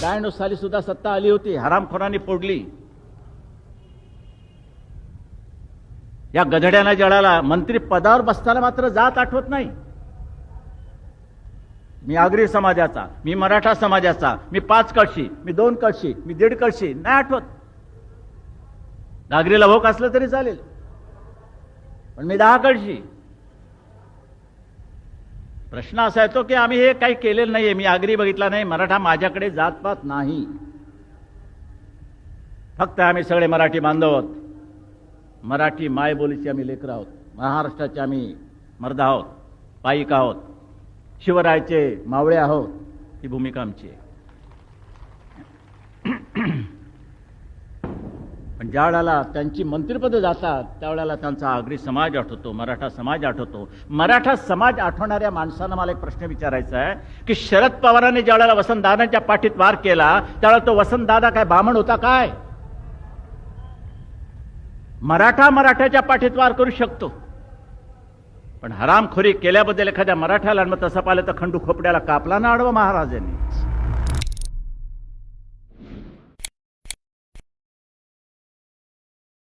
ब्याण्णव साली सुद्धा सत्ता आली होती हरामखोरांनी फोडली. या गधड्याना जळाला मंत्री पदावर बसताना मात्र जात आठवत नाही. मी आगरी समाजाचा मी मराठा समाजाचा मी पाच कळशी मी दोन कळशी मी दीड कळशी नाही आठवत. नागरीला भोक असलं तरी चालेल. पण मी दहा कळशी. प्रश्न असा येतो की आम्ही हे काही केलेलं नाहीये. मी आगरी बघितला नाही. मराठा माझ्याकडे जातपात नाही. फक्त आम्ही सगळे मराठी बांधव आहोत. मराठी मायबोलीची आम्ही लेकरं आहोत. महाराष्ट्राचे आम्ही मर्द आहोत. पाईक आहोत. शिवरायाचे मावळे आहोत. ही भूमिका आमची आहे. ज्या वेळेला त्यांची मंत्रिपदं जातात त्यावेळेला त्यांचा आगरी समाज आठवतो मराठा समाज आठवतो. मराठा समाज आठवणाऱ्या माणसानं मला एक प्रश्न विचारायचा आहे की शरद पवारांनी ज्या वेळेला वसंतदादांच्या पाठीत वार केला त्यावेळेला तो वसंतदादा काय बामण होता काय? मराठा मराठ्याच्या पाठीत वार करू शकतो. पण हरामखोरी केल्याबद्दल एखाद्या मराठ्याला मग तसं पाहिलं तर खंडू खोपड्याला कापला ना आडवा महाराजांनी.